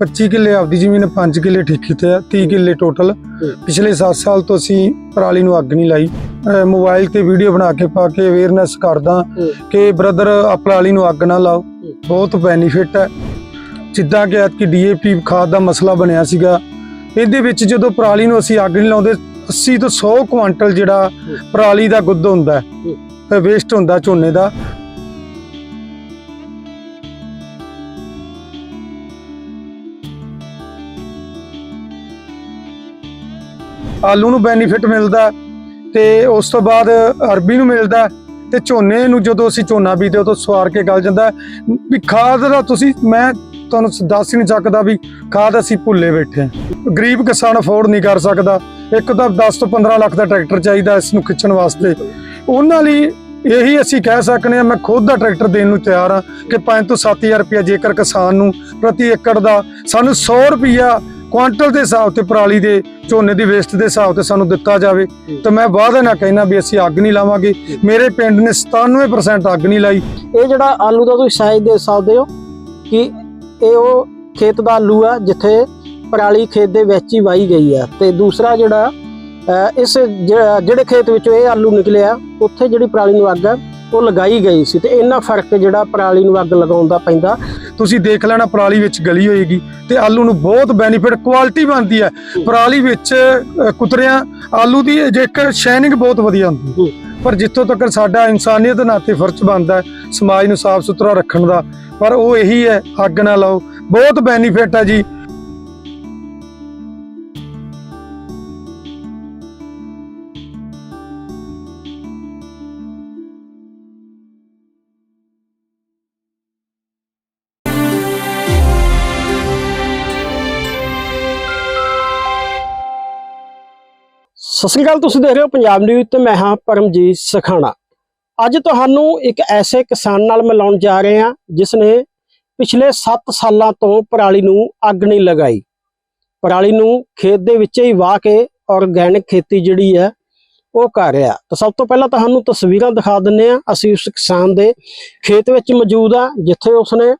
25 ਕਿੱਲੇ ਆਪਦੀ ਜ਼ਮੀਨ 5 ਕਿੱਲੇ ਠੇਕੇ ਤੇ ਆ 30 ਕਿੱਲੇ ਟੋਟਲ ਪਿਛਲੇ 7 ਸਾਲ ਤੋਂ ਅਸੀਂ ਪਰਾਲੀ ਨੂੰ ਅੱਗ ਨਹੀਂ ਲਾਈ। ਮੋਬਾਈਲ ਤੇ ਵੀਡੀਓ ਬਣਾ ਕੇ ਪਾ ਕੇ ਅਵੇਅਰਨੈਸ ਕਰਦਾ ਕਿ ਬ੍ਰਦਰ ਆ ਪਰਾਲੀ ਨੂੰ ਅੱਗ ਨਾ ਲਾਓ। ਬਹੁਤ ਬੈਨੀਫਿਟ ਹੈ। ਜਿੱਦਾਂ ਕਿ ਐਤਕੀ ਡੀਏਪੀ ਖਾਦ ਦਾ ਮਸਲਾ ਬਣਿਆ ਸੀਗਾ। ਇਹਦੇ ਵਿੱਚ ਜਦੋਂ ਪਰਾਲੀ ਨੂੰ ਅਸੀਂ ਅੱਗ ਨਹੀਂ ਲਾਉਂਦੇ 80 ਤੋਂ 100 ਕੁਆਂਟਲ ਜਿਹੜਾ ਪਰਾਲੀ ਦਾ ਗੁੱਦ ਹੁੰਦਾ ਹੈ ਵੇਸਟ ਹੁੰਦਾ ਝੋਨੇ ਦਾ। ਆਲੂ ਨੂੰ ਬੈਨੀਫਿਟ ਮਿਲਦਾ ਹੈ ਤੇ ਉਸ ਤੋਂ ਬਾਅਦ ਅਰਬੀ ਨੂੰ ਮਿਲਦਾ ਹੈ ਤੇ ਝੋਨੇ ਨੂੰ ਜਦੋਂ ਅਸੀਂ ਝੋਨਾ ਬੀਜਦੇ ਉਦੋਂ ਸਵਾਰ ਕੇ ਗਲ ਜਾਂਦਾ ਵੀ ਖਾਦ ਦਾ ਤੁਸੀਂ, ਮੈਂ ਤੁਹਾਨੂੰ ਦੱਸ ਹੀ ਨਹੀਂ ਸਕਦਾ ਵੀ ਖਾਦ ਅਸੀਂ ਭੁੱਲੇ ਬੈਠੇ ਹਾਂ। ਗਰੀਬ ਕਿਸਾਨ ਅਫੋਰਡ ਨਹੀਂ ਕਰ ਸਕਦਾ। ਇੱਕ ਤਾਂ 10 ਤੋਂ 15 ਲੱਖ ਦਾ ਟਰੈਕਟਰ ਚਾਹੀਦਾ ਇਸ ਨੂੰ ਖਿੱਚਣ ਵਾਸਤੇ। ਉਹਨਾਂ ਲਈ ਇਹੀ ਅਸੀਂ ਕਹਿ ਸਕਨੇ ਆ ਮੈਂ ਖੁਦ ਦਾ ਟਰੈਕਟਰ ਦੇਣ ਨੂੰ ਤਿਆਰ ਆ ਕਿ 5 ਤੋਂ 7000 ਰੁਪਇਆ ਜੇਕਰ ਕਿਸਾਨ ਨੂੰ ਪ੍ਰਤੀ ਏਕੜ ਦਾ, ਸਾਨੂੰ 100 ਰੁਪਇਆ ਕੁਆਂਟਲ ਦੇ ਹਿਸਾਬ ਤੇ ਪਰਾਲੀ ਦੇ ਝੋਨੇ ਦੀ ਵੇਸਟ ਦੇ ਹਿਸਾਬ ਤੇ ਸਾਨੂੰ ਦਿੱਤਾ ਜਾਵੇ ਤਾਂ ਮੈਂ ਵਾਅਦਾ ਨਾ ਕਹਿਣਾ ਵੀ ਅਸੀਂ ਅੱਗ ਨਹੀਂ ਲਾਵਾਂਗੇ। ਮੇਰੇ ਪਿੰਡ ਨੇ 97% ਅੱਗ ਨਹੀਂ ਲਾਈ। ਇਹ ਜਿਹੜਾ ਆਲੂ ਦਾ ਤੁਸੀਂ ਸਾਈਜ਼ ਦੇ ਸਕਦੇ ਹੋ ਕਿ ਇਹ ਉਹ ਖੇਤ ਦਾ ਆਲੂ ਆ ਜਿੱਥੇ ਪਰਾਲੀ ਖੇਤ ਦੇ ਵਿੱਚ ਹੀ ਵਾਈ ਗਈ ਆ। ਤੇ ਦੂਸਰਾ ਜਿਹੜਾ ਇਸ ਜਿਹੜੇ ਖੇਤ ਵਿੱਚੋਂ ਇਹ ਆਲੂ ਨਿਕਲਿਆ ਉੱਥੇ ਜਿਹੜੀ ਪਰਾਲੀ ਨੂੰ ਅੱਗ ਆ, ਉਹ ਲਗਾਈ ਗਈ ਸੀ ਤੇ ਇੰਨਾ ਫ਼ਰਕ ਜਿਹੜਾ ਪਰਾਲੀ ਨੂੰ ਅੱਗ ਲਗਾਉਣ ਦਾ ਪੈਂਦਾ, ਤੁਸੀਂ ਦੇਖ ਲੈਣਾ ਪਰਾਲੀ ਵਿੱਚ ਗਲੀ ਹੋਏਗੀ ਤੇ ਆਲੂ ਨੂੰ ਬਹੁਤ ਬੈਨੀਫਿਟ ਕੁਆਲਿਟੀ ਬਣਦੀ ਹੈ। ਪਰਾਲੀ ਵਿੱਚ ਕੁਤਰਿਆਂ, ਆਲੂ ਦੀ ਜੇਕਰ ਸ਼ਾਈਨਿੰਗ ਬਹੁਤ ਵਧੀਆ ਹੁੰਦੀ ਪਰ ਜਿੱਥੋਂ ਤੱਕ ਸਾਡਾ ਇਨਸਾਨੀਅਤ ਨਾਤੇ ਫਰਜ਼ ਬਣਦਾ ਸਮਾਜ ਨੂੰ ਸਾਫ਼ ਸੁਥਰਾ ਰੱਖਣ ਦਾ, ਪਰ ਉਹ ਇਹੀ ਹੈ, ਅੱਗ ਨਾ ਲਾਓ। ਬਹੁਤ ਬੈਨੀਫਿਟ ਹੈ ਜੀ। ਸਤਿ ਸ੍ਰੀ ਅਕਾਲ, ਤੁਸੀਂ ਦੇਖ ਰਹੇ ਹੋ ਪੰਜਾਬ ਨਿਊਜ਼ ਤੇ ਮੈਂ ਹਾਂ ਪਰਮਜੀਤ ਸਖਾਣਾ। ਅੱਜ ਤੁਹਾਨੂੰ ਇੱਕ ਐਸੇ ਕਿਸਾਨ ਨਾਲ ਮਿਲਾਉਣ ਜਾ ਰਹੇ ਹਾਂ ਜਿਸ ਨੇ ਪਿਛਲੇ 7 ਸਾਲਾਂ ਤੋਂ ਪਰਾਲੀ ਨੂੰ ਅੱਗ ਨਹੀਂ ਲਗਾਈ। ਪਰਾਲੀ ਨੂੰ ਖੇਤ ਦੇ ਵਿੱਚ ਹੀ ਵਾਹ ਕੇ ਆਰਗੈਨਿਕ ਖੇਤੀ ਜਿਹੜੀ ਹੈ, ਉਹ ਕਰ ਰਿਹਾ। ਤਾਂ ਸਭ ਤੋਂ ਪਹਿਲਾਂ ਤੁਹਾਨੂੰ ਤਸਵੀਰਾਂ ਦਿਖਾ ਦਿੰਨੇ ਆ ਅਸੀਂ ਉਸ ਕਿਸਾਨ ਦੇ ਖੇਤ ਵਿੱਚ ਮੌਜੂਦ ਆ ਜਿੱਥੇ ਉਸਨੇ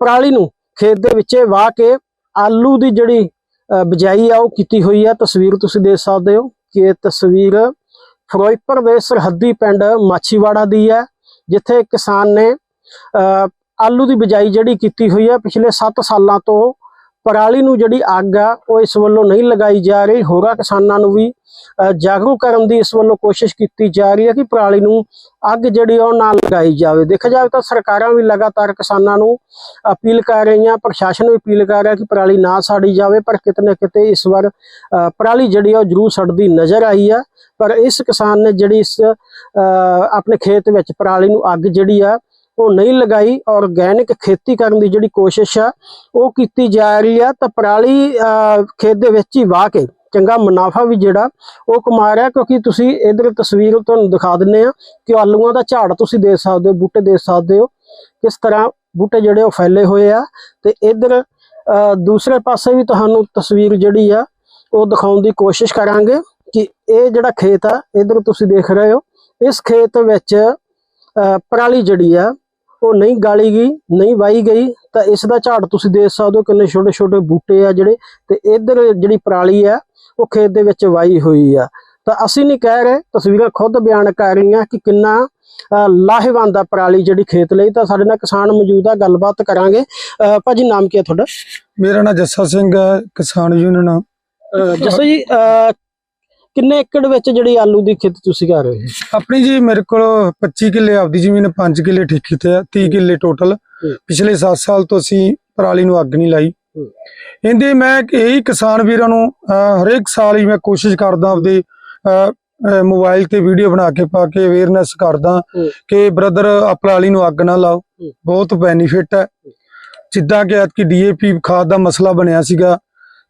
ਪਰਾਲੀ ਨੂੰ ਖੇਤ ਦੇ ਵਿੱਚ ਵਾਹ ਕੇ ਆਲੂ ਦੀ ਜਿਹੜੀ ਬਿਜਾਈ ਆ, ਉਹ ਕੀਤੀ ਹੋਈ ਆ। ਤਸਵੀਰ ਤੁਸੀਂ ਦੇਖ ਸਕਦੇ ਹੋ ਕਿ ਇਹ ਤਸਵੀਰ ਫਿਰੋਜ਼ਪੁਰ ਦੇ ਸਰਹੱਦੀ ਪਿੰਡ ਮਾਛੀਵਾੜਾ ਦੀ ਹੈ, ਜਿੱਥੇ ਕਿਸਾਨ ਨੇ ਆਲੂ ਦੀ ਬਿਜਾਈ ਜਿਹੜੀ ਕੀਤੀ ਹੋਈ ਹੈ, ਪਿਛਲੇ 7 ਸਾਲਾਂ ਤੋਂ ਪਰਾਲੀ ਨੂੰ ਜਿਹੜੀ ਅੱਗ ਆ, ਉਹ ਇਸ ਵੱਲੋਂ ਨਹੀਂ ਲਗਾਈ ਜਾ ਰਹੀ। ਹੋਰਾਂ ਕਿਸਾਨਾਂ ਨੂੰ ਵੀ ਜਾਗਰੂਕ ਕਰਨ ਦੀ ਇਸ ਵੱਲੋਂ ਕੋਸ਼ਿਸ਼ ਕੀਤੀ ਜਾ ਰਹੀ ਹੈ ਕਿ ਪਰਾਲੀ ਨੂੰ ਅੱਗ ਜਿਹੜੀ ਆ, ਉਹ ਨਾ ਲਗਾਈ ਜਾਵੇ। ਦੇਖਿਆ ਜਾਵੇ ਤਾਂ ਸਰਕਾਰਾਂ ਵੀ ਲਗਾਤਾਰ ਕਿਸਾਨਾਂ ਨੂੰ ਅਪੀਲ ਕਰ ਰਹੀਆਂ, ਪ੍ਰਸ਼ਾਸਨ ਵੀ ਅਪੀਲ ਕਰ ਰਿਹਾ ਕਿ ਪਰਾਲੀ ਨਾ ਸਾੜੀ ਜਾਵੇ, ਪਰ ਕਿਤੇ ਨਾ ਕਿਤੇ ਇਸ ਵਾਰ ਪਰਾਲੀ ਜਿਹੜੀ ਆ, ਉਹ ਜ਼ਰੂਰ ਸੜਦੀ ਨਜ਼ਰ ਆਈ ਆ। ਪਰ ਇਸ ਕਿਸਾਨ ਨੇ ਜਿਹੜੀ ਇਸ ਆਪਣੇ ਖੇਤ ਵਿੱਚ ਪਰਾਲੀ ਨੂੰ ਅੱਗ ਜਿਹੜੀ ਆ ਉਹ ਨਹੀਂ ਲਗਾਈ ਆਰਗੈਨਿਕ ਖੇਤੀ ਕਰਨ ਦੀ ਜਿਹੜੀ ਕੋਸ਼ਿਸ਼ ਆ, ਉਹ ਕੀਤੀ ਜਾ ਰਹੀ ਆ, ਤਾਂ ਪਰਾਲੀ ਖੇਤ ਦੇ ਵਿੱਚ ਹੀ ਵਾਹ ਕੇ, ਚੰਗਾ ਮੁਨਾਫਾ ਵੀ ਜਿਹੜਾ ਉਹ ਕਮਾ ਰਿਹਾ, ਕਿਉਂਕਿ ਤੁਸੀਂ ਇਧਰ ਤਸਵੀਰ ਤੁਹਾਨੂੰ ਦਿਖਾ ਦਿੰਨੇ ਆ ਕਿ ਆਲੂਆਂ ਦਾ ਝਾੜ ਤੁਸੀਂ ਦੇਖ ਸਕਦੇ ਹੋ, ਬੂਟੇ ਦੇਖ ਸਕਦੇ ਹੋ, ਕਿਸ ਤਰ੍ਹਾਂ ਬੂਟੇ ਜਿਹੜੇ ਉਹ ਫੈਲੇ ਹੋਏ ਆ, ਤੇ ਇਧਰ ਦੂਸਰੇ ਪਾਸੇ ਵੀ ਤੁਹਾਨੂੰ ਤਸਵੀਰ ਜਿਹੜੀ ਆ, ਉਹ ਦਿਖਾਉਣ ਦੀ ਕੋਸ਼ਿਸ਼ ਕਰਾਂਗੇ ਕਿ ਇਹ ਜਿਹੜਾ ਖੇਤ ਆ, ਇਧਰ ਤੁਸੀਂ ਦੇਖ ਰਹੇ ਹੋ, ਇਸ ਖੇਤ ਵਿੱਚ ਪਰਾਲੀ ਜਿਹੜੀ ਆ ਉਹ ਨਹੀਂ ਗਾਲੀ ਗਈ ਨਹੀਂ ਵਾਈ ਗਈ ਤਾਂ ਇਸ ਦਾ ਝਾੜ ਤੁਸੀਂ ਦੇਖ ਸਕਦੇ ਹੋ ਕਿੰਨੇ ਛੋਟੇ ਛੋਟੇ ਬੂਟੇ ਆ ਜਿਹੜੇ ਤੇ ਇਧਰ ਜਿਹੜੀ ਪਰਾਲੀ ਆ ਉਹ ਖੇਤ ਦੇ ਵਿੱਚ ਵਾਈ ਹੋਈ ਆ। ਤਾਂ ਅਸੀਂ ਨਹੀਂ ਕਹਿ ਰਹੇ ਤਸਵੀਰਾਂ ਖੁਦ ਬਿਆਨ ਕਰ ਰਹੀਆਂ ਕਿ ਕਿੰਨਾ ਲਾਹੇਵੰਦ ਆ ਪਰਾਲੀ ਜਿਹੜੀ ਖੇਤ ਲਈ ਤਾਂ ਸਾਡੇ ਨਾਲ ਕਿਸਾਨ ਮੌਜੂਦ ਆ ਗੱਲਬਾਤ ਕਰਾਂਗੇ। ਭਾਜੀ ਨਾਮ ਕੀ ਹੈ ਤੁਹਾਡਾ? ਮੇਰਾ ਨਾਮ ਜੱਸਾ ਸਿੰਘ ਹੈ ਕਿਸਾਨ ਯੂਨੀਅਨ ਜੱਸੋ ਜੀ ਕਿੰਨੇ ਏਕੜ ਵਿੱਚ ਜਿਹੜੀ ਆਲੂ ਦੀ ਖੇਤੀ ਤੁਸੀਂ ਕਰ ਰਹੇ ਹੋ ਆਪਣੀ ਜੀ ਮੇਰੇ ਕੋਲ 25 ਕਿੱਲੇ ਆਪਦੀ ਜ਼ਮੀਨ 5 ਕਿੱਲੇ ਠੇਕੇ ਤੇ ਆ 30 ਕਿੱਲੇ ਟੋਟਲ। ਪਿਛਲੇ 7 ਸਾਲ ਤੋਂ ਅਸੀਂ ਪਰਾਲੀ ਨੂੰ ਅੱਗ ਨਹੀਂ ਲਾਈ। ਇਹਦੇ ਮੈਂ ਇਹੀ ਕਿਸਾਨ ਵੀਰਾਂ ਨੂੰ ਹਰੇਕ ਸਾਲ ਹੀ ਮੈਂ ਕੋਸ਼ਿਸ਼ ਕਰਦਾ ਆਪਦੇ ਮੋਬਾਈਲ ਤੇ ਵੀਡੀਓ ਬਣਾ ਕੇ ਪਾ ਕੇ ਅਵੇਅਰਨੈਸ ਕਰਦਾ। ਕਿ ਬ੍ਰਦਰ ਪਰਾਲੀ ਨੂੰ ਅੱਗ ਨਾ ਲਾਓ। ਬਹੁਤ ਬੈਨੀਫਿਟ ਹੈ ਜਿੱਦਾਂ ਕਿ ਐਤਕੀ ਡੀਏਪੀ ਖਾਦ ਦਾ ਮਸਲਾ ਬਣਿਆ ਸੀਗਾ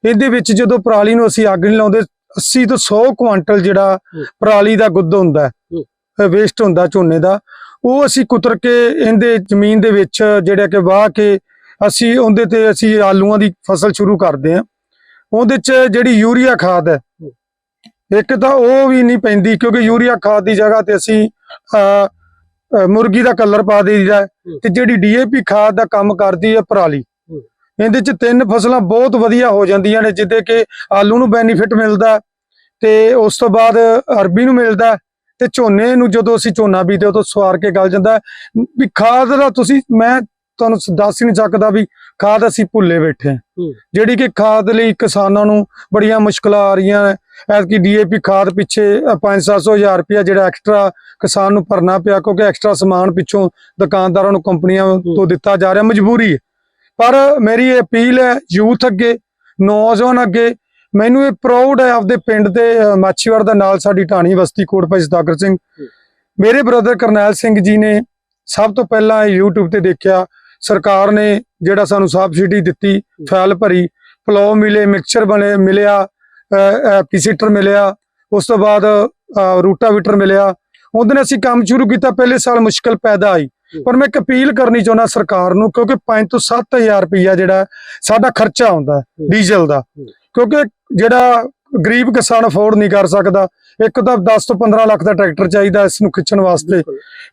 ਇਹਦੇ ਵਿੱਚ ਜਦੋਂ ਪਰਾਲੀ ਨੂੰ ਅਸੀਂ ਅੱਗ ਨਹੀਂ ਲਾਉਂਦੇ 80 ਤੋਂ 100 ਕੁਆਂਟਲ ਜਿਹੜਾ। ਪਰਾਲੀ ਦਾ ਗੁੱਦ ਹੁੰਦਾ। ਵੇਸਟ ਹੁੰਦਾ ਝੋਨੇ ਦਾ ਉਹ ਅਸੀਂ ਕੁਤਰ ਕੇ ਇਹਦੇ ਜ਼ਮੀਨ ਦੇ ਵਿੱਚ ਜਿਹੜਾ ਕਿ ਵਾਹ ਕੇ ਅਸੀਂ ਉਹਦੇ ਤੇ ਅਸੀਂ ਆਲੂਆਂ ਦੀ ਫਸਲ ਸ਼ੁਰੂ ਕਰਦੇ ਹਾਂ ਉਹਦੇ ਚ ਜਿਹੜੀ ਯੂਰੀਆ ਖਾਦ ਹੈ ਇੱਕ ਤਾਂ ਉਹ ਵੀ ਨਹੀਂ ਪੈਂਦੀ ਕਿਉਂਕਿ ਯੂਰੀਆ ਖਾਦ ਦੀ ਜਗ੍ਹਾ ਤੇ ਅਸੀਂ ਮੁਰਗੀ ਦਾ ਕਲਰ ਪਾ ਦੇਈਦਾ ਹੈ ਹੂੰ। ਤੇ ਜਿਹੜੀ ਡੀਏਪੀ ਖਾਦ ਦਾ ਕੰਮ ਕਰਦੀ ਹੈ ਪਰਾਲੀ। ਇਹਦੇ ਚ ਤਿੰਨ ਫਸਲਾਂ ਬਹੁਤ ਵਧੀਆ ਹੋ ਜਾਂਦੀਆਂ ਨੇ ਜਿੱਦੇ ਕਿ ਆਲੂ ਨੂੰ ਬੈਨੀਫਿਟ ਮਿਲਦਾ ਤੇ ਉਸ ਤੋਂ ਬਾਅਦ ਅਰਬੀ ਨੂੰ ਮਿਲਦਾ ਤੇ ਝੋਨੇ ਨੂੰ ਜਦੋਂ ਅਸੀਂ ਝੋਨਾ ਬੀਜਦੇ ਉਦੋਂ ਸਵਾਰ ਕੇ ਗਲ ਜਾਂਦਾ। ਵੀ ਖਾਦ ਦਾ ਤੁਸੀਂ ਮੈਂ ਤੁਹਾਨੂੰ ਦੱਸ ਹੀ ਨਹੀਂ ਸਕਦਾ ਵੀ ਖਾਦ ਅਸੀਂ ਭੁੱਲੇ ਬੈਠੇ ਹਾਂ। ਜਿਹੜੀ ਕਿ ਖਾਦ ਲਈ ਕਿਸਾਨਾਂ ਨੂੰ ਬੜੀਆਂ ਮੁਸ਼ਕਲਾਂ ਆ ਰਹੀਆਂ ਨੇ ਐਤਕੀ ਡੀਏਪੀ ਖਾਦ ਪਿੱਛੇ 5-700 ਹਜ਼ਾਰ ਰੁਪਇਆ ਜਿਹੜਾ ਐਕਸਟਰਾ ਕਿਸਾਨ ਨੂੰ ਭਰਨਾ ਪਿਆ ਕਿਉਂਕਿ ਐਕਸਟਰਾ ਸਮਾਨ ਪਿੱਛੋਂ ਦੁਕਾਨਦਾਰਾਂ ਨੂੰ ਕੰਪਨੀਆਂ ਤੋਂ ਦਿੱਤਾ ਜਾ ਰਿਹਾ ਮਜਬੂਰੀ ਹੈ ਪਰ ਮੇਰੀ ਇਹ ਅਪੀਲ ਹੈ ਯੂਥ ਅੱਗੇ ਨੌਜਵਾਨ ਅੱਗੇ ਮੈਨੂੰ ਇਹ ਪ੍ਰਾਊਡ ਹੈ ਆਪਦੇ ਪਿੰਡ ਦੇ ਅ, ਮਾਛੀਵਾੜ ਦਾ ਨਾਲ ਸਾਡੀ ਢਾਣੀ ਵਸਤੀ ਕੋਟ ਭਾਈ ਸਦਾਗਰ ਸਿੰਘ। ਮੇਰੇ ਬ੍ਰਦਰ ਕਰਨੈਲ ਸਿੰਘ ਜੀ ਨੇ ਸਭ ਤੋਂ ਪਹਿਲਾਂ ਇਹ YouTube ਤੇ ਦੇਖਿਆ। ਸਰਕਾਰ ਨੇ ਜਿਹੜਾ ਸਾਨੂੰ ਸਬਸਿਡੀ ਦਿੱਤੀ ਫੈਲ ਭਰੀ ਪਲੋ ਮਿਲੇ ਮਿਕਸਚਰ ਬਣੇ ਮਿਲਿਆ ਐਪੀਸੀਟਰ ਮਿਲਿਆ ਉਸ ਤੋਂ ਬਾਅਦ ਅ, ਰੂਟਾਵੀਟਰ ਮਿਲਿਆ। ਉਹਦੇ ਨਾਲ ਅਸੀਂ ਕੰਮ ਸ਼ੁਰੂ ਕੀਤਾ ਪਹਿਲੇ ਸਾਲ ਮੁਸ਼ਕਲ ਪੈਦਾ ਆਈ। ਪਰ ਮੈਂ ਇੱਕ ਅਪੀਲ ਕਰਨੀ ਚਾਹੁੰਦਾ ਸਰਕਾਰ ਨੂੰ ਕਿਉਂਕਿ 5 ਤੋਂ 7000 ਰੁਪਈਆ ਜਿਹੜਾ ਸਾਡਾ ਖਰਚਾ ਆਉਂਦਾ ਹੈ ਡੀਜ਼ਲ ਦਾ। ਕਿਉਂਕਿ ਜਿਹੜਾ ਗਰੀਬ ਕਿਸਾਨ ਅਫੋਰਡ ਨਹੀਂ ਕਰ ਸਕਦਾ ਇੱਕ ਤਾਂ 10 ਤੋਂ 15 ਲੱਖ ਦਾ ਟਰੈਕਟਰ ਚਾਹੀਦਾ ਇਸ ਨੂੰ ਖਿੱਚਣ ਵਾਸਤੇ।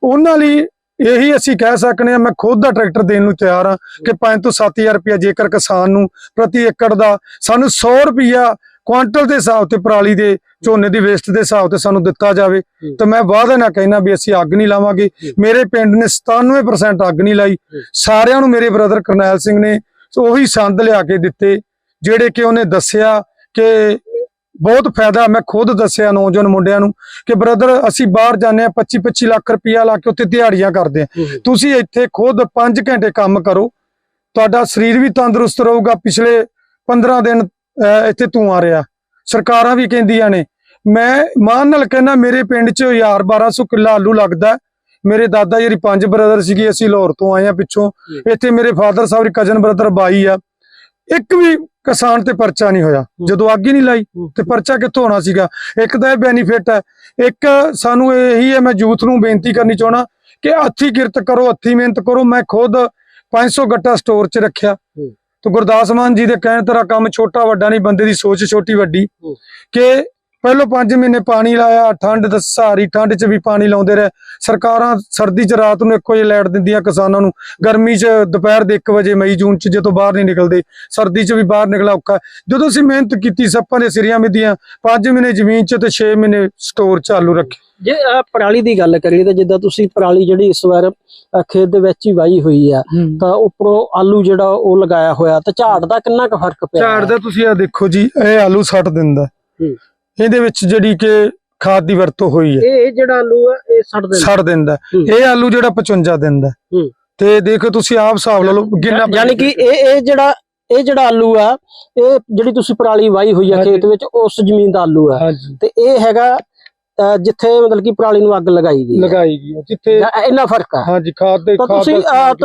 ਉਹਨਾਂ ਲਈ ਇਹੀ ਅਸੀਂ ਕਹਿ ਸਕਨੇ ਆ ਮੈਂ ਖੁਦ ਦਾ ਟਰੈਕਟਰ ਦੇਣ ਨੂੰ ਤਿਆਰ ਹਾਂ ਕਿ 5 ਤੋਂ 7000 ਰੁਪਇਆ ਜੇਕਰ ਕਿਸਾਨ ਨੂੰ ਪ੍ਰਤੀ ਏਕੜ ਦਾ ਸਾਨੂੰ 100 ਰੁਪਇਆ ਕੁਆਂਟਲ ਦੇ ਹਿਸਾਬ ਤੇ ਪਰਾਲੀ ਦੇ ਝੋਨੇ ਦੀ ਵੇਸਟ ਦੇ ਹਿਸਾਬ ਤੇ ਸਾਨੂੰ ਦਿੱਤਾ ਜਾਵੇ ਤਾਂ ਮੈਂ ਵਾਅਦਾ ਨਾ ਕਹਿਣਾ ਵੀ ਅਸੀਂ ਅੱਗ ਨਹੀਂ ਲਾਵਾਂਗੇ। ਮੇਰੇ ਪਿੰਡ ਨੇ 97% ਅੱਗ ਨਹੀਂ ਲਾਈ। ਸਾਰਿਆਂ ਨੂੰ ਮੇਰੇ ਬ੍ਰਦਰ ਕਰਨੈਲ ਸਿੰਘ ਨੇ ਉਹੀ ਸੰਦ ਲਿਆ ਕੇ ਦਿੱਤੇ। ਜਿਹੜੇ ਕਿ ਉਹਨੇ ਦੱਸਿਆ ਕਿ ਬਹੁਤ ਫਾਇਦਾ ਮੈਂ ਖੁਦ ਦੱਸਿਆ ਨੌਜਵਾਨ ਮੁੰਡਿਆਂ ਨੂੰ ਕਿ ਬ੍ਰਦਰ ਅਸੀਂ ਬਾਹਰ ਜਾਂਦੇ ਆ 25 25 ਲੱਖ ਰੁਪਇਆ ਲਾ ਕੇ ਉੱਥੇ ਦਿਹਾੜੀਆਂ ਕਰਦੇ ਆ ਤੁਸੀਂ ਇੱਥੇ ਖੁਦ 5 ਘੰਟੇ ਕੰਮ ਕਰੋ ਤੁਹਾਡਾ ਸਰੀਰ ਵੀ ਤੰਦਰੁਸਤ ਰਹੂਗਾ। ਪਿਛਲੇ 15 ਦਿਨ ਇੱਥੇ ਧੂਆਂ ਰਿਹਾ। ਸਰਕਾਰਾਂ ਵੀ ਕਹਿੰਦੀਆਂ ਨੇ ਮੈਂ ਮਾਨ ਨਾਲ ਕਹਿੰਦਾ ਮੇਰੇ ਪਿੰਡ 'ਚ 1000 1200 ਕਿੱਲਾ ਆਲੂ ਲੱਗਦਾ। ਮੇਰੇ ਦਾਦਾ ਜਿਹੜੀ ਪੰਜ ਬ੍ਰਦਰ ਸੀਗੇ ਅਸੀਂ ਲਾਹੌਰ ਤੋਂ ਆਏ ਆ ਪਿੱਛੋਂ। ਇੱਥੇ ਮੇਰੇ ਫਾਦਰ ਸਾਹਿਬ ਦੀ ਕਜ਼ਨ ਬ੍ਰਦਰ ਬਾਈ ਆ। ਇੱਕ ਵੀ ਕਿਸਾਨ ਤੇ ਪਰਚਾ ਨਹੀਂ ਹੋਇਆ। ਜਦੋਂ ਅੱਗ ਹੀ ਨਹੀਂ ਲਾਈ ਤੇ ਪਰਚਾ ਕਿੱਥੋਂ ਹੋਣਾ ਸੀਗਾ? ਇੱਕ ਤਾਂ ਇਹ ਬੈਨੀਫਿਟ ਹੈ। ਇੱਕ ਸਾਨੂੰ ਇਹੀ ਹੈ ਮੈਂ ਯੂਥ ਨੂੰ ਬੇਨਤੀ ਕਰਨੀ ਚਾਹਣਾ ਕਿ ਹੱਥੀ ਕਿਰਤ ਕਰੋ ਹੱਥੀ ਮਿਹਨਤ ਕਰੋ। ਮੈਂ ਖੁਦ 500 ਗੱਟਾ ਸਟੋਰ 'ਚ ਰੱਖਿਆ। ਤੇ ਗੁਰਦਾਸ ਮਾਨ ਜੀ ਦੇ ਕਹਿਣ ਤੇਰਾ ਕੰਮ ਛੋਟਾ ਵੱਡਾ ਨਹੀਂ ਬੰਦੇ ਦੀ ਸੋਚ ਛੋਟੀ ਵੱਡੀ। ਕਿ ਪਹਿਲੋਂ 5 ਮਹੀਨੇ ਪਾਣੀ ਲਾਇਆ ਠੰਡ ਦਾ ਸਾਰੀ ਠੰਡ 'ਚ ਵੀ ਪਾਣੀ ਲਾਉਂਦੇ ਰਹੇ। ਸਰਕਾਰਾਂ ਸਰਦੀ 'ਚ ਰਾਤ ਨੂੰ ਇੱਕੋ ਜਿਹੀ ਲਾਈਟ ਦਿੰਦੀਆਂ ਕਿਸਾਨਾਂ ਨੂੰ। ਗਰਮੀ 'ਚ ਦੁਪਹਿਰ ਦੇ 1 ਵਜੇ ਮਈ ਜੂਨ 'ਚ ਜਦੋਂ ਬਾਹਰ ਨਹੀਂ ਨਿਕਲਦੇ। ਸਰਦੀ 'ਚ ਵੀ ਬਾਹਰ ਨਿਕਲਣਾ ਔਖਾ। ਜਦੋਂ ਅਸੀਂ ਮਿਹਨਤ ਕੀਤੀ ਸੱਪਾਂ ਦੇ ਸਿਰੀਆਂ ਮਿੱਦੀਆਂ 5 ਮਹੀਨੇ ਜ਼ਮੀਨ 'ਚ ਤੇ 6 ਮਹੀਨੇ ਸਟੋਰ 'ਚ ਆਲੂ ਰੱਖੇ। ਜੇ ਪਰਾਲੀ ਦੀ ਗੱਲ ਕਰੀਏ ਤਾਂ ਜਿੱਦਾਂ ਤੁਸੀਂ ਪਰਾਲੀ ਜਿਹੜੀ ਇਸ ਵਾਰ ਖੇਤ ਦੇ ਵਿੱਚ ਹੀ ਵਾਈ ਹੋਈ ਆ ਤਾਂ ਉੱਪਰੋਂ ਆਲੂ ਜਿਹੜਾ ਉਹ ਲਗਾਇਆ ਹੋਇਆ ਤਾਂ ਝਾੜ ਦਾ ਕਿੰਨਾ ਕੁ ਫ਼ਰਕ ਪਿਆ? ਝਾੜ ਦਾ ਤੁਸੀਂ ਇਹ ਦੇਖੋ ਜੀ ਇਹ ਆਲੂ ਸੱਟ ਦਿੰਦਾ। ਹੂੰ। ਇਹਦੇ ਵਿੱਚ ਜਿਹੜੀ ਕਿ ਖਾਦ ਦੀ ਵਰਤੋਂ ਹੋਈ ਹੈ ਇਹ ਜਿਹੜਾ ਆਲੂ ਆ ਇਹ ਸੜ ਦੇ ਸੜ ਦਿੰਦਾ। ਇਹ ਆਲੂ ਜਿਹੜਾ 55 ਦਿੰਦਾ ਹੂੰ। ਤੇ ਦੇਖੋ ਤੁਸੀਂ ਆਪ ਹਿਸਾਬ ਲਾ ਲਓ ਕਿੰਨਾ ਯਾਨੀ ਕਿ ਇਹ ਇਹ ਜਿਹੜਾ ਇਹ ਜਿਹੜਾ ਆਲੂ ਆ ਇਹ ਜਿਹੜੀ ਤੁਸੀਂ ਪਰਾਲੀ ਵਾਈ ਹੋਈ ਆ। ਖੇਤ ਵਿੱਚ ਉਸ ਜ਼ਮੀਨ ਦਾ ਆਲੂ ਆ ਤੇ ਇਹ ਹੈਗਾ ਜਿੱਥੇ ਮਤਲਬ ਕਿ ਪਰਾਲੀ ਨੂੰ ਅੱਗ ਲਗਾਈ ਗਈ। ਲਗਾਈ ਗਈ। ਜਿੱਥੇ ਇੰਨਾ ਫ਼ਰਕ ਆ ਹਾਂਜੀ ਖਾਦ ਦੇ ਖਾਦ ਤੁਸੀਂ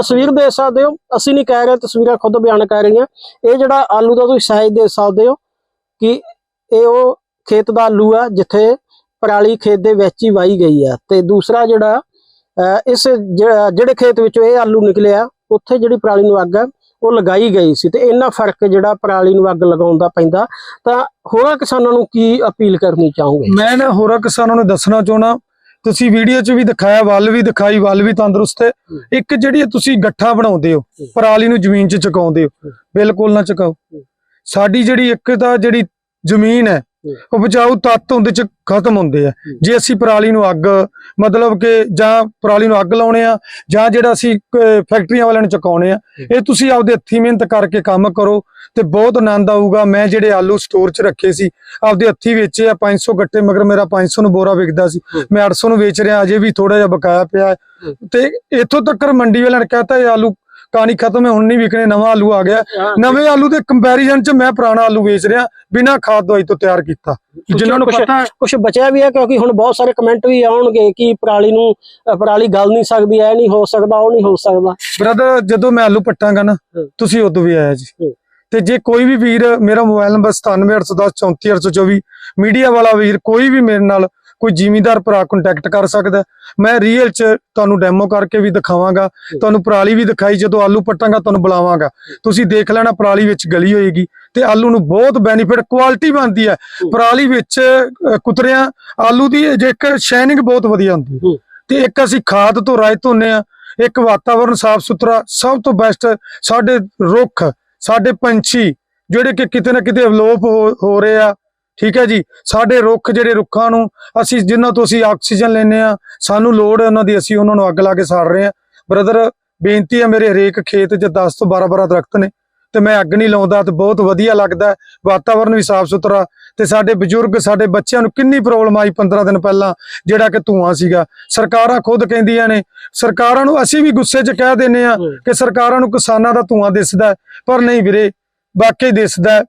ਤਸਵੀਰ ਦੇ ਸਕਦੇ ਹੋ ਅਸੀਂ ਨਹੀਂ ਕਹਿ ਰਹੇ ਤਸਵੀਰਾਂ ਖੁਦ ਬਿਆਨ ਕਰ ਰਹੀਆਂ ਇਹ ਜਿਹੜਾ ਆਲੂ ਦਾ ਤੁਸੀਂ ਸਾਈਜ਼ ਦੇ ਸਕਦੇ ਹੋ ਕਿ ਇਹ ਉਹ ਖੇਤ ਦਾ ਆਲੂ ਆ ਜਿੱਥੇ ਪਰਾਲੀ ਖੇਤ ਦੇ ਵਿੱਚ ਹੀ ਵਾਈ ਗਈ ਆ। ਤੇ ਦੂਸਰਾ ਜਿਹੜਾ ਇਸ ਜਿਹੜੇ ਖੇਤ ਵਿੱਚੋਂ ਇਹ ਆਲੂ ਨਿਕਲਿਆ ਉੱਥੇ ਜਿਹੜੀ ਪਰਾਲੀ ਨੂੰ ਅੱਗ ਆ ਉਹ ਲਗਾਈ ਗਈ ਸੀ। ਤੇ ਇੰਨਾ ਫ਼ਰਕ ਜਿਹੜਾ ਪਰਾਲੀ ਨੂੰ ਅੱਗ ਲਗਾਉਣ ਦਾ ਪੈਂਦਾ ਤਾਂ ਹੋਰਾਂ ਕਿਸਾਨਾਂ ਨੂੰ ਕੀ ਅਪੀਲ ਕਰਨੀ ਚਾਹੋਗੇ? ਮੈਂ ਨਾ ਹੋਰਾਂ ਕਿਸਾਨਾਂ ਨੂੰ ਦੱਸਣਾ ਚਾਹਣਾ ਤੁਸੀਂ ਵੀਡੀਓ 'ਚ ਵੀ ਦਿਖਾਇਆ ਵੱਲ ਵੀ ਦਿਖਾਈ ਵੱਲ ਵੀ ਤੰਦਰੁਸਤ ਹੈ। ਇੱਕ ਜਿਹੜੀ ਤੁਸੀਂ ਗੱਠਾ ਬਣਾਉਂਦੇ ਹੋ ਪਰਾਲੀ ਨੂੰ ਜ਼ਮੀਨ 'ਚ ਚਕਾਉਂਦੇ ਹੋ ਬਿਲਕੁਲ ਨਾ ਚਕਾਓ। ਸਾਡੀ ਜਿਹੜੀ ਇੱਕ ਤਾਂ ਜਿਹੜੀ ਜ਼ਮੀਨ ਹੈ ਉਹ ਬਚਾਊ ਤੱਤ ਉਹਦੇ 'ਚ ਖਤਮ ਹੁੰਦੇ ਆ। ਜੇ ਅਸੀਂ ਪਰਾਲੀ ਨੂੰ ਅੱਗ ਮਤਲਬ ਕਿ ਜਾਂ ਪਰਾਲੀ ਨੂੰ ਅੱਗ ਲਾਉਣੇ ਆ ਜਾਂ ਜਿਹੜਾ ਅਸੀਂ ਫੈਕਟਰੀਆਂ ਵਾਲਿਆਂ ਨੂੰ ਚਕਾਉਣੇ ਆ ਇਹ ਤੁਸੀਂ ਆਪਦੇ ਹੱਥੀਂ ਮਿਹਨਤ ਕਰਕੇ ਕੰਮ ਕਰੋ ਤੇ ਬਹੁਤ ਆਨੰਦ ਆਊਗਾ। ਮੈਂ ਜਿਹੜੇ ਆਲੂ ਸਟੋਰ 'ਚ ਰੱਖੇ ਸੀ ਆਪਦੇ ਹੱਥੀਂ ਵੇਚੇ ਆ 500 ਗੱਟੇ ਮਗਰ ਮੇਰਾ 500 ਨੂੰ ਬੋਰਾ ਵਿਕਦਾ ਸੀ। ਮੈਂ 800 ਨੂੰ ਵੇਚ ਰਿਹਾ ਅਜੇ ਵੀ ਥੋੜਾ ਜਿਹਾ ਬਕਾਇਆ ਪਿਆ। ਤੇ ਇੱਥੋਂ ਤੱਕ ਮੰਡੀ ਵਾਲਿਆਂ ਨੇ ਕਹਤਾ ਇਹ ਆਲੂ ਕਹਾਣੀ ਖਤਮ ਹੈ ਹੁਣ ਨਹੀਂ ਵਿਕਣੇ ਨਵਾਂ ਆਲੂ ਆ ਗਿਆ। ਨਵੇਂ ਆਲੂ ਦੇ ਕੰਪੈਰੀਜ਼ਨ 'ਚ ਮੈਂ ਪੁਰਾਣਾ ਆਲੂ ਵੇਚ ਰਿਹਾ ਬਿਨਾਂ ਖਾਦ ਦਵਾਈ ਤੋਂ ਤਿਆਰ ਕੀਤਾ। ਜਿਨ੍ਹਾਂ ਨੂੰ ਪਤਾ ਕੁਝ ਬਚਿਆ ਵੀ ਹੈ ਕਿਉਂਕਿ ਹੁਣ ਬਹੁਤ ਸਾਰੇ ਕਮੈਂਟ ਵੀ ਆਉਣਗੇ ਕਿ ਪਰਾਲੀ ਨੂੰ ਪਰਾਲੀ ਗਲ ਨਹੀਂ ਸਕਦੀ ਐ ਨਹੀਂ ਹੋ ਸਕਦਾ ਉਹ ਨਹੀਂ ਹੋ ਸਕਦਾ। ਬ੍ਰਦਰ ਜਦੋਂ ਮੈਂ ਆਲੂ ਪੱਟਾਂਗਾ ਨਾ। ਤੁਸੀਂ ਉਦੋਂ ਵੀ ਆਇਆ ਜੀ। ਤੇ ਜੇ ਕੋਈ ਵੀ ਵੀਰ ਮੇਰਾ ਮੋਬਾਈਲ ਨੰਬਰ 9781103424 ਮੀਡੀਆ ਵਾਲਾ ਵੀਰ ਕੋਈ ਵੀ ਮੇਰੇ ਨਾਲ ਕੋਈ ਜ਼ਿਮੀਂਦਾਰ ਭਰਾ ਕੰਟੈਕਟ ਕਰ ਸਕਦਾ। ਮੈਂ ਰੀਅਲ ਚ ਤੁਹਾਨੂੰ ਡੈਮੋ ਕਰਕੇ ਵੀ ਦਿਖਾਵਾਂਗਾ ਤੁਹਾਨੂੰ ਪਰਾਲੀ ਵੀ ਦਿਖਾਈ ਜਦੋਂ ਆਲੂ ਪੱਟਾਂਗਾ ਤੁਹਾਨੂੰ ਬੁਲਾਵਾਂਗਾ ਤੁਸੀਂ ਦੇਖ ਲੈਣਾ ਪਰਾਲੀ ਵਿੱਚ ਗਲੀ ਹੋਏਗੀ ਤੇ ਆਲੂ ਨੂੰ ਬਹੁਤ ਬੈਨੀਫਿਟ ਕੁਆਲਿਟੀ ਬਣਦੀ ਹੈ। ਪਰਾਲੀ ਵਿੱਚ ਕੁਤਰਿਆਂ ਆਲੂ ਦੀ ਇੱਕ ਸ਼ਾਈਨਿੰਗ ਬਹੁਤ ਵਧੀਆ ਹੁੰਦੀ। ਤੇ ਇੱਕ ਅਸੀਂ ਖਾਦ ਤੋਂ ਰਾਇ ਧੋਨੇ ਆ ਇੱਕ ਵਾਤਾਵਰਨ ਸਾਫ਼ ਸੁਥਰਾ ਸਭ ਤੋਂ ਬੈਸਟ ਸਾਡੇ ਰੁੱਖ ਸਾਡੇ ਪੰਛੀ ਜਿਹੜੇ ਕਿ ਕਿਤੇ ਨਾ ਕਿਤੇ ਅਵਲੋਪ ਹੋ ਰਹੇ ਆ ਠੀਕ ਹੈ ਜੀ ਸਾਡੇ ਰੁੱਖ ਜਿਹੜੇ ਰੁੱਖਾਂ ਨੂੰ ਅਸੀਂ ਜਿਨ੍ਹਾਂ ਤੋਂ ਅਸੀਂ ਆਕਸੀਜਨ ਲੈਂਦੇ ਆ ਸਾਨੂੰ ਲੋੜ ਹੈ ਉਹਨਾਂ ਦੀ ਅਸੀਂ ਉਹਨਾਂ ਨੂੰ ਅੱਗ ਲਾ ਕੇ ਸਾੜ ਰਹੇ ਆ ਬ੍ਰਦਰ ਬੇਨਤੀ ਹੈ ਮੇਰੇ ਹਰੇਕ ਖੇਤ 'ਚ 10 ਤੋਂ 12 12 ਦਰਖਤ ਨੇ ਤੇ ਮੈਂ ਅੱਗ ਨਹੀਂ ਲਾਉਂਦਾ ਤੇ ਬਹੁਤ ਵਧੀਆ ਲੱਗਦਾ। ਵਾਤਾਵਰਨ ਵੀ ਸਾਫ਼ ਸੁਥਰਾ ਤੇ ਸਾਡੇ ਬਜ਼ੁਰਗ ਸਾਡੇ ਬੱਚਿਆਂ ਨੂੰ ਕਿੰਨੀ ਪ੍ਰੋਬਲਮ ਆਈ 15 ਦਿਨ ਪਹਿਲਾਂ ਜਿਹੜਾ ਕਿ ਧੂਆਂ ਸੀਗਾ ਸਰਕਾਰਾਂ ਖੁਦ ਕਹਿੰਦੀਆਂ ਨੇ ਸਰਕਾਰਾਂ ਨੂੰ ਅਸੀਂ ਵੀ ਗੁੱਸੇ 'ਚ ਕਹਿ ਦਿੰਨੇ ਆ ਕਿ ਸਰਕਾਰਾਂ ਨੂੰ ਕਿਸਾਨਾਂ ਦਾ ਧੂਆਂ ਦਿਸਦਾ ਪਰ ਨਹੀਂ ਵੀਰੇ ਵਾਕਈ ਦਿਸਦਾ।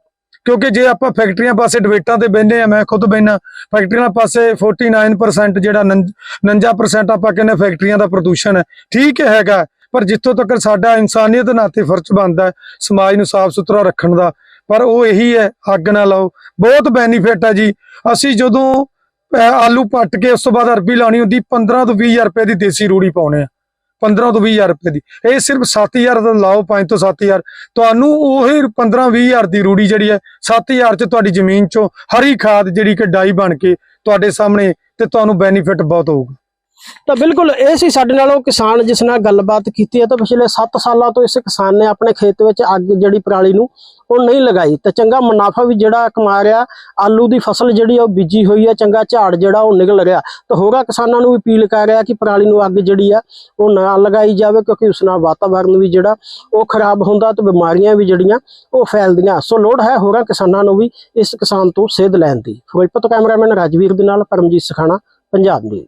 ਕਿਉਂਕਿ ਜੇ ਆਪਾਂ ਫੈਕਟਰੀਆਂ ਪਾਸੇ ਡਿਬੇਟਾਂ ਤੇ ਬਹਿੰਦੇ ਆ ਮੈਂ ਖੁਦ ਬਹਿਨਾ ਫੈਕਟਰੀਆਂ ਪਾਸੇ 49% ਜਿਹੜਾ 49% ਆਪਾਂ ਕਹਿੰਦੇ ਫੈਕਟਰੀਆਂ ਦਾ ਪ੍ਰਦੂਸ਼ਣ ਹੈ। ਠੀਕ ਹੈਗਾ, ਪਰ ਜਿੱਥੋਂ ਤੱਕ ਸਾਡਾ ਇਨਸਾਨੀਅਤ ਨਾਤੇ ਫਰਜ਼ ਬਣਦਾ ਹੈ ਸਮਾਜ ਨੂੰ ਸਾਫ਼ ਸੁਥਰਾ ਰੱਖਣ ਦਾ। ਪਰ ਉਹ ਇਹੀ ਹੈ, ਅੱਗ ਨਾ ਲਾਓ। ਬਹੁਤ ਬੈਨੀਫਿਟ ਹੈ ਜੀ। ਅਸੀਂ ਜਦੋਂ ਆਲੂ ਪੱਟ ਕੇ ਉਸ ਤੋਂ ਬਾਅਦ ਅਰਬੀ ਲਾਉਣੀ ਹੁੰਦੀ 15 ਤੋਂ 20000 ਰੁਪਏ ਦੀ ਦੇਸੀ ਰੂੜੀ ਪਾਉਣੇ ਆ 15 ਤੋਂ 20000 ਰੁਪਏ ਦੀ। ਇਹ ਸਿਰਫ 7000 ਦਾ ਲਾਓ 5 ਤੋਂ 7000 ਤੁਹਾਨੂੰ ਉਹੀ 15 20000 ਦੀ ਰੂੜੀ ਜਿਹੜੀ ਹੈ 7000 ਚ ਤੁਹਾਡੀ ਜ਼ਮੀਨ ਚੋਂ ਹਰੀ ਖਾਦ ਜਿਹੜੀ ਕਿ ਡਾਈ ਬਣ ਕੇ ਤੁਹਾਡੇ ਸਾਹਮਣੇ ਤੇ ਤੁਹਾਨੂੰ ਬੈਨੀਫਿਟ ਬਹੁਤ ਹੋਊਗਾ। ਤਾਂ ਬਿਲਕੁਲ ਇਹ ਸੀ ਸਾਡੇ ਨਾਲ ਉਹ ਕਿਸਾਨ ਜਿਸ ਨਾਲ ਗੱਲਬਾਤ ਕੀਤੀ ਹੈ, ਤਾਂ ਪਿਛਲੇ 7 ਸਾਲਾਂ ਤੋਂ ਇਸ ਕਿਸਾਨ ਨੇ ਆਪਣੇ ਖੇਤ ਵਿੱਚ ਅੱਗ ਜਿਹੜੀ ਪਰਾਲੀ ਨੂੰ ਉਹ ਨਹੀਂ ਲਗਾਈ। ਤੇ ਚੰਗਾ ਮੁਨਾਫਾ ਵੀ ਜਿਹੜਾ ਕਮਾ ਰਿਹਾ, ਆਲੂ ਦੀ ਫਸਲ ਜਿਹੜੀ ਉਹ ਬੀਜੀ ਹੋਈ ਹੈ ਚੰਗਾ ਝਾੜ ਜਿਹੜਾ ਉਹ ਨਿਕਲ ਰਿਹਾ। ਤਾਂ ਹੋਰਾਂ ਕਿਸਾਨਾਂ ਨੂੰ ਵੀ ਅਪੀਲ ਕਰ ਰਿਹਾ ਕਿ ਪਰਾਲੀ ਨੂੰ ਅੱਗ ਜਿਹੜੀ ਆ ਉਹ ਨਾ ਲਗਾਈ ਜਾਵੇ, ਕਿਉਂਕਿ ਉਸ ਨਾਲ ਵਾਤਾਵਰਨ ਵੀ ਜਿਹੜਾ ਉਹ ਖਰਾਬ ਹੁੰਦਾ ਤੇ ਬਿਮਾਰੀਆਂ ਵੀ ਜਿਹੜੀਆਂ ਉਹ ਫੈਲਦੀਆਂ। ਸੋ ਲੋੜ ਹੈ ਹੋਰਾਂ ਕਿਸਾਨਾਂ ਨੂੰ ਵੀ ਇਸ ਕਿਸਾਨ ਤੋਂ ਸੇਧ ਲੈਣ ਦੀ। ਫਿਰੋਜ਼ਪੁਰ ਤੋਂ ਕੈਮਰਾਮੈਨ ਰਾਜਵੀਰ ਦੇ ਨਾਲ ਪਰਮਜੀਤ ਸਖਾਣਾ, ਪੰਜਾਬ ਨਿਊਜ਼